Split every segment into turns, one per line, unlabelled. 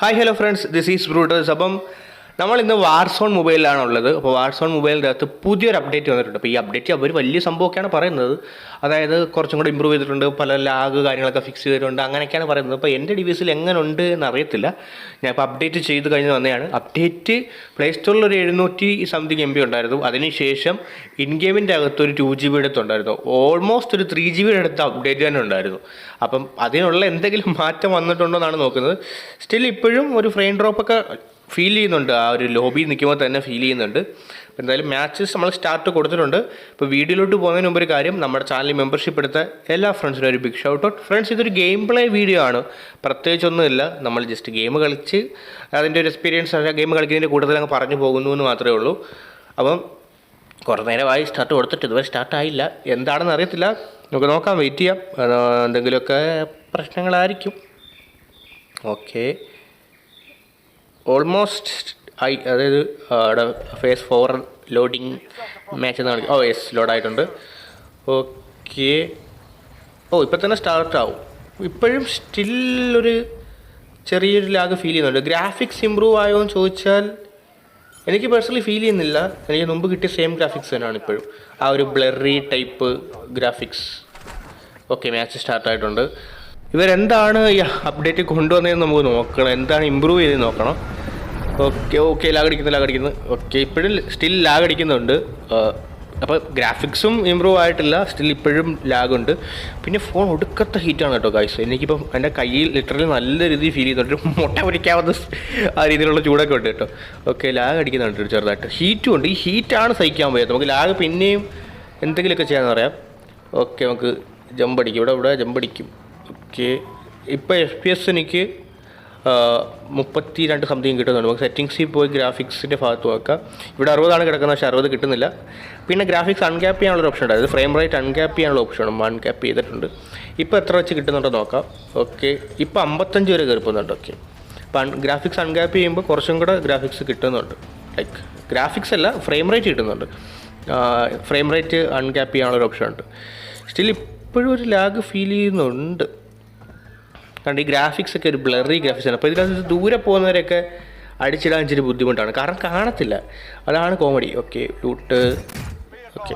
Hi hello friends. This is Brutal Zabam നമ്മൾ ഇന്ന് Warzone മൊബൈലിലാണ് ഉള്ളത് അപ്പോൾ വാർസോൺ മൊബൈലിന്റെ അകത്ത് പുതിയൊരു അപ്ഡേറ്റ് വന്നിട്ടുണ്ട്. അപ്പോൾ ഈ അപ്ഡേറ്റ് അവർ വലിയ സംഭവമൊക്കെയാണ് പറയുന്നത്. അതായത് കുറച്ചും കൂടെ ഇമ്പ്രൂവ് ചെയ്തിട്ടുണ്ട്. പല ലാഗ് കാര്യങ്ങളൊക്കെ ഫിക്സ് ചെയ്തിട്ടുണ്ട്. അങ്ങനെയൊക്കെയാണ് പറയുന്നത്. അപ്പോൾ എന്റെ ഡിവൈസിൽ എങ്ങനെ ഉണ്ട് എന്ന് അറിയത്തില്ല ഞാൻ ഇപ്പോൾ അപ്ഡേറ്റ് ചെയ്ത് കഴിഞ്ഞ് വന്നതാണ്. അപ്ഡേറ്റ് പ്ലേ സ്റ്റോറിൽ ഒരു എഴുന്നൂറ്റി സംതിങ് എം ബി ഉണ്ടായിരുന്നു. അതിനുശേഷം ഇൻ ഗെയിമിന്റെ അകത്ത് ഒരു ടു ജി ബി അടുത്തുണ്ടായിരുന്നു ഓൾമോസ്റ്റ് ഒരു ത്രീ ജി ബിയുടെ അടുത്ത് അപ്ഡേറ്റ് തന്നെ ഉണ്ടായിരുന്നു. അപ്പം അതിനുള്ള എന്തെങ്കിലും മാറ്റം വന്നിട്ടുണ്ടോ എന്നാണ് നോക്കുന്നത്. സ്റ്റിൽ ഇപ്പോഴും ഒരു ഫ്രെയിം ഡ്രോപ്പൊക്കെ ഫീൽ ചെയ്യുന്നുണ്ട്. ആ ഒരു ലോബി നിൽക്കുമ്പോൾ തന്നെ ഫീൽ ചെയ്യുന്നുണ്ട്. അപ്പോൾ എന്തായാലും മാച്ചസ് നമ്മൾ സ്റ്റാർട്ട് കൊടുത്തിട്ടുണ്ട്. ഇപ്പോൾ വീഡിയോയിലോട്ട് പോകുന്നതിന് മുമ്പ് ഒരു കാര്യം നമ്മുടെ ചാനലിൽ മെമ്പർഷിപ്പ് എടുത്ത എല്ലാ ഫ്രണ്ട്സിനും ഒരു ബിഗ് ഷൗട്ട് ഔട്ട് ഫ്രണ്ട്സ് ഇതൊരു ഗെയിം പ്ലേ വീഡിയോ ആണ്. പ്രത്യേകിച്ചൊന്നുമില്ല. നമ്മൾ ജസ്റ്റ് ഗെയിം കളിച്ച് അതിന്റെ ഒരു എക്സ്പീരിയൻസ് ഗെയിം കളിക്കുന്നതിന്റെ കൂടുതൽ അങ്ങ് പറഞ്ഞു പോകുന്നു എന്ന് മാത്രമേ ഉള്ളൂ. അപ്പം കുറേ നേരമായി സ്റ്റാർട്ട് കൊടുത്തിട്ട് ഇതുവരെ സ്റ്റാർട്ടായില്ല എന്താണെന്ന് അറിയത്തില്ല. നമുക്ക് നോക്കാം വെയിറ്റ് ചെയ്യാം. എന്തെങ്കിലുമൊക്കെ പ്രശ്നങ്ങളായിരിക്കും. ഓക്കെ ഓൾമോസ്റ്റ് ഐ അതായത് അവിടെ ഫേസ് ഫോർ ലോഡിങ് മാച്ച് എന്ന് കാണിക്കും ഓ യെസ് ലോഡായിട്ടുണ്ട് ഓക്കെ ഓ ഇപ്പം തന്നെ സ്റ്റാർട്ട് ആവും. ഇപ്പോഴും ഒരു ചെറിയൊരു ലാഗ് ഫീൽ ചെയ്യുന്നുണ്ട്. ഗ്രാഫിക്സ് ഇമ്പ്രൂവ് ആയോ എന്ന് ചോദിച്ചാൽ എനിക്ക് പേഴ്സണലി ഫീൽ ചെയ്യുന്നില്ല. എനിക്ക് മുമ്പ് കിട്ടിയ സെയിം ഗ്രാഫിക്സ് തന്നെയാണ് ഇപ്പോഴും. ആ ഒരു blurry type graphics okay match start ആയിട്ടുണ്ട്. ഇവരെന്താണ് ഈ അപ്ഡേറ്റ് കൊണ്ടുവന്നതെന്ന് നമുക്ക് നോക്കണം. എന്താണ് ഇമ്പ്രൂവ് ചെയ്ത് നോക്കണം. ഓക്കെ ഓക്കെ ലാഗ് അടിക്കുന്നു ലാഗ് അടിക്കുന്നു. ഓക്കെ ഇപ്പോഴും സ്റ്റിൽ ലാഗ് അടിക്കുന്നുണ്ട്. അപ്പോൾ ഗ്രാഫിക്സും ഇമ്പ്രൂവ് ആയിട്ടില്ല. സ്റ്റിൽ ഇപ്പോഴും ലാഗ് ഉണ്ട്. പിന്നെ ഫോൺ ഒടുക്കത്തെ ഹീറ്റാണ് കേട്ടോ ഗൈസ് എനിക്കിപ്പം എന്റെ കയ്യിൽ ലിറ്ററലി നല്ല രീതിയിൽ ഫീൽ ചെയ്യുന്നുണ്ട്. മുട്ട പൊരിക്കാവുന്ന ആ രീതിയിലുള്ള ചൂടൊക്കെ ഉണ്ട് കേട്ടോ. ഓക്കെ ലാഗ് അടിക്കുന്നുണ്ട് ചെറുതായിട്ട്. ഹീറ്റും ഉണ്ട്. ഈ ഹീറ്റാണ് സഹിക്കാൻ പോയത് നമുക്ക് ലാഗ് പിന്നെയും എന്തെങ്കിലുമൊക്കെ ചെയ്യാമെന്ന് പറയാം. ഓക്കെ നമുക്ക് ജമ്പ് അടിക്കും. ഇവിടെ ഇവിടെ ജമ്പ് അടിക്കും. ഓക്കെ. ഇപ്പോൾ എഫ് പി എസ് എനിക്ക് മുപ്പത്തി രണ്ട് സംതിങ് കിട്ടുന്നുണ്ട്. നമുക്ക് സെറ്റിങ്സിൽ പോയി ഗ്രാഫിക്സിന്റെ ഭാഗത്ത് നോക്കാം. ഇവിടെ അറുപതാണ് കിടക്കുന്നത് പക്ഷേ അറുപത് കിട്ടുന്നില്ല. പിന്നെ ഗ്രാഫിക്സ് അൺക്യാപ്പ് ചെയ്യാനുള്ള ഓപ്ഷൻ ഉണ്ട്. അതായത് ഫ്രെയിം റേറ്റ് അൺക്യാപ്പ് ചെയ്യാനുള്ള ഓപ്ഷനും അൺക്യാപ്പ് ചെയ്തിട്ടുണ്ട്. ഇപ്പോൾ എത്ര വെച്ച് കിട്ടുന്നുണ്ടോ നോക്കാം. ഓക്കെ. ഇപ്പോൾ അമ്പത്തഞ്ച് വരെ കയറിപ്പോകുന്നുണ്ട് ഓക്കെ. അപ്പം ഗ്രാഫിക്സ് അൺക്യാപ്പ് ചെയ്യുമ്പോൾ കുറച്ചും കൂടെ ഗ്രാഫിക്സ് കിട്ടുന്നുണ്ട്. ലൈക്ക് ഗ്രാഫിക്സ് അല്ല ഫ്രെയിം റേറ്റ് കിട്ടുന്നുണ്ട്. ഫ്രെയിം റേറ്റ് അൺക്യാപ്പ് ചെയ്യാനുള്ള ഓപ്ഷൻ ഉണ്ട്. സ്റ്റിൽ ഇപ്പോഴും ഒരു ലാഗ് ഫീൽ ചെയ്യുന്നുണ്ട്. കാരണം ഈ ഗ്രാഫിക്സ് ഒക്കെ ഒരു ബ്ലറി ഗ്രാഫിക്സ് ആണ്. അപ്പോൾ ഇതിനകത്ത് ദൂരെ പോകുന്നവരെയൊക്കെ അടിച്ചിടാൻ ഇച്ചിരി ബുദ്ധിമുട്ടാണ്. കാരണം കാണത്തില്ല. അതാണ് കോമഡി ഓക്കെ ലൂട്ട് ഓക്കെ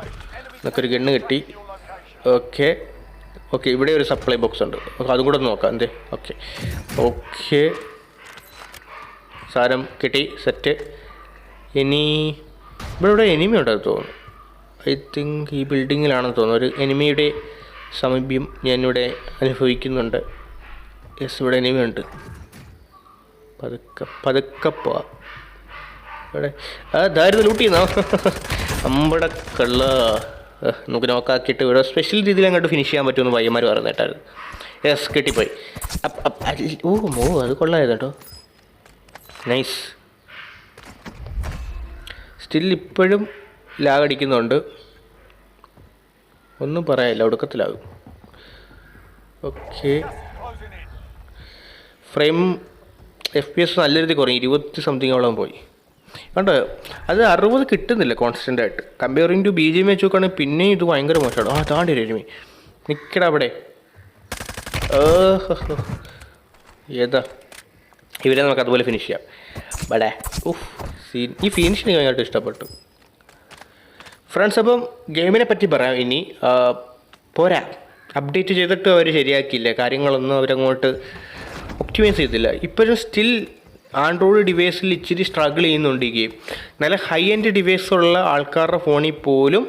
നമുക്കൊരു ഗണ്ണ് കിട്ടി. ഓക്കെ ഓക്കെ ഇവിടെ ഒരു സപ്ലൈ ബോക്സ് ഉണ്ട്. ഓക്കെ അതും കൂടെ ഒന്ന് നോക്കാം. എന്തേ? ഓക്കെ ഓക്കെ സാരം കിട്ടി. സെറ്റ് ഇനി ഇവിടെ ഇവിടെ എനിമി ഉണ്ടെന്ന് തോന്നുന്നു. ഐ തിങ്ക് ഈ ബിൽഡിങ്ങിലാണെന്ന് തോന്നുന്നു. ഒരു എനിമിയുടെ സമീപ്യം ഞാനിവിടെ അനുഭവിക്കുന്നുണ്ട്. യെസ് ഇവിടെ എനിമി ഉണ്ട്. പതുക്കെ പതുക്കെ പോവാം. ഇവിടെ ആ ഇതായിരുന്നു ലൂട്ട് ചെയ്യുന്നോ? അമ്പട കള്ള. നമുക്ക് നോക്കാക്കിയിട്ട് ഇവിടെ സ്പെഷ്യൽ രീതിയിൽ അങ്ങോട്ട് ഫിനിഷ് ചെയ്യാൻ പറ്റുമെന്ന് പയ്യന്മാർ പറഞ്ഞിട്ടായിരുന്നു യെസ് കിട്ടിപ്പോയി. ഓ മോ അത് കൊള്ളായിരുന്നു കേട്ടോ നൈസ് സ്റ്റിൽ ഇപ്പോഴും ലാഗടിക്കുന്നുണ്ട് ഒന്നും പറയാനില്ല ഒടുക്കത്തിലാകും. Okay frame F P S നല്ല രീതിയിൽ കുറഞ്ഞു. ഇരുപത്തി സംതിങ്ങോളം പോയി. കണ്ടോ? അത് അറുപത് കിട്ടുന്നില്ല കോൺസ്റ്റന്റ് ആയിട്ട്. Comparing to B G M വെച്ച് നോക്കുകയാണെങ്കിൽ പിന്നെയും ഇത് ഭയങ്കര മോശമാണ്. ആ താണ്ടി രജമി നിൽക്കട അവിടെ. ഏതാ? ഇവരെ നമുക്ക് അതുപോലെ ഫിനിഷ് ചെയ്യാം. ബടേ. ഉഫ് സീൻ ഈ ഫിനിഷിന് ഭയങ്കരമായിട്ട് ഇഷ്ടപ്പെട്ടു. ഫ്രണ്ട്സ് അപ്പം ഗെയിമിനെ പറ്റി പറയാം ഇനി. പോരാ. അപ്ഡേറ്റ് ചെയ്തിട്ട് അവർ ശരിയാക്കിയില്ല? കാര്യങ്ങളൊന്നും അവരങ്ങോട്ട് ഒപ്റ്റിമൈസ് ചെയ്തില്ല. ഇപ്പോഴും സ്റ്റിൽ ആൻഡ്രോയിഡ് ഡിവൈസിൽ ഇച്ചിരി സ്ട്രഗിൾ ചെയ്യുന്നുണ്ട് ഈ ഗെയിം നല്ല ഹൈ എൻഡ് ഡിവൈസുള്ള ആൾക്കാരുടെ ഫോണിൽ പോലും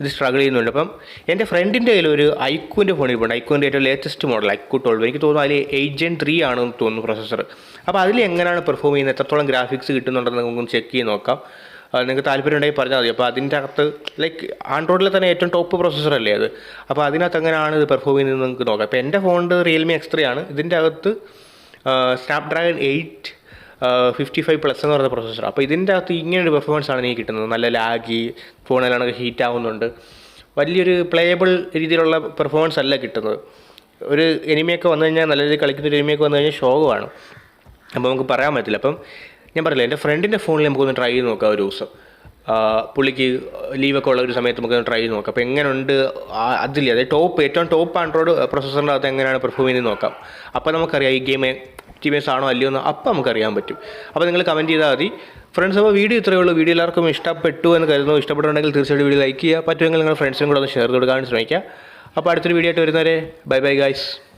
ഇത് സ്ട്രഗിൾ ചെയ്യുന്നുണ്ട്. അപ്പം എന്റെ ഫ്രണ്ടിന്റെ കയ്യിൽ ഒരു ഐക്യൂന്റെ ഫോൺ ഇരിപ്പുണ്ട്. ഐക്യൂന്റെ ഏറ്റവും ലേറ്റസ്റ്റ് മോഡൽ ഐക്യൂ ട്വൽവ് എനിക്ക് തോന്നുന്നു അതിൽ എയ്റ്റ് ജെൻ ത്രീ ആണെന്ന് തോന്നുന്നു പ്രൊസസ്സർ അപ്പോൾ അതിൽ എങ്ങനെയാണ് പെർഫോം ചെയ്യുന്നത്? എത്രത്തോളം ഗ്രാഫിക്സ് കിട്ടുന്നുണ്ടെന്ന് നമുക്കൊന്ന് ചെക്ക് ചെയ്ത് നോക്കാം. നിങ്ങൾക്ക് താല്പര്യം ഉണ്ടെങ്കിൽ പറഞ്ഞാൽ മതി. അപ്പോൾ അതിന്റെ അകത്ത് ലൈക്ക് ആൻഡ്രോയിഡിലെ തന്നെ ഏറ്റവും ടോപ്പ് പ്രോസസ്സർ അല്ലേ അത്? അപ്പോൾ അതിനകത്ത് എങ്ങനെയാണ് ഇത് പെർഫോം ചെയ്യുന്നത് നിങ്ങൾക്ക് നോക്കാം. അപ്പോൾ എന്റെ ഫോണിന്റെ റിയൽമി എക്സ് ത്രീ ആണ്. ഇതിന്റെ അകത്ത് Snapdragon eight fifty five plus എന്ന് പറയുന്ന പ്രോസസ്സർ അപ്പോൾ ഇതിന്റെ അകത്ത് ഇങ്ങനെ ഒരു പെർഫോമൻസ് ആണ് എനിക്ക് കിട്ടുന്നത്. നല്ല ലാഗി ഫോണെല്ലാം ഹീറ്റ് ആവുന്നുണ്ട്. വലിയൊരു പ്ലേയബിൾ രീതിയിലുള്ള പെർഫോമൻസ് അല്ല കിട്ടുന്നത്. ഒരു എനിമിയൊക്കെ വന്നു കഴിഞ്ഞാൽ നല്ല രീതിയിൽ കളിക്കുന്ന ഒരു എനിമിയൊക്കെ വന്നു കഴിഞ്ഞാൽ ശോകമാണ്. അപ്പോൾ നമുക്ക് പറയാൻ പറ്റില്ല. അപ്പം ഞാൻ പറയില്ല എന്റെ ഫ്രണ്ടിന്റെ ഫോണിൽ നമുക്കൊന്ന് ട്രൈ ചെയ്ത് നോക്കാം ഒരു ദിവസം. പുള്ളിക്ക് ലീവൊക്കെ ഉള്ള ഒരു സമയത്ത് നമുക്ക് ട്രൈ ചെയ്ത് നോക്കാം. അപ്പോൾ എങ്ങനെയുണ്ട് അതിൽ അതായത് ടോപ്പ് ഏറ്റവും ടോപ്പ് ആൻഡ്രോയിഡ് പ്രൊസസ്സറിന്റെ അകത്ത് എങ്ങനെയാണ് പെർഫോം ചെയ്യുന്നത് നോക്കാം. അപ്പോൾ നമുക്കറിയാം ഈ ഗെയിം ടീമേഴ്സ് ആണോ അല്ലയോ എന്ന് അപ്പം നമുക്ക് അറിയാൻ പറ്റും. അപ്പോൾ നിങ്ങൾ കമന്റ് ചെയ്താൽ മതി. ഫ്രണ്ട്സ് അപ്പോൾ വീഡിയോ ഇത്രയേ ഉള്ളൂ. വീഡിയോ എല്ലാവർക്കും ഇഷ്ടപ്പെട്ടു എന്ന് കരുതുന്നു. ഇഷ്ടപ്പെട്ടുണ്ടെങ്കിൽ തീർച്ചയായിട്ടും വീഡിയോ ലൈക്ക് ചെയ്യുക. പറ്റുമെങ്കിൽ നിങ്ങൾ ഫ്രണ്ട്സിനും കൂടെ ഒന്ന് ഷെയർ കൊടുക്കാൻ ശ്രമിക്കുക. അപ്പോൾ അടുത്തൊരു വീഡിയോ ആയിട്ട് വരുന്നവരെ ബൈ ബൈ ഗൈസ്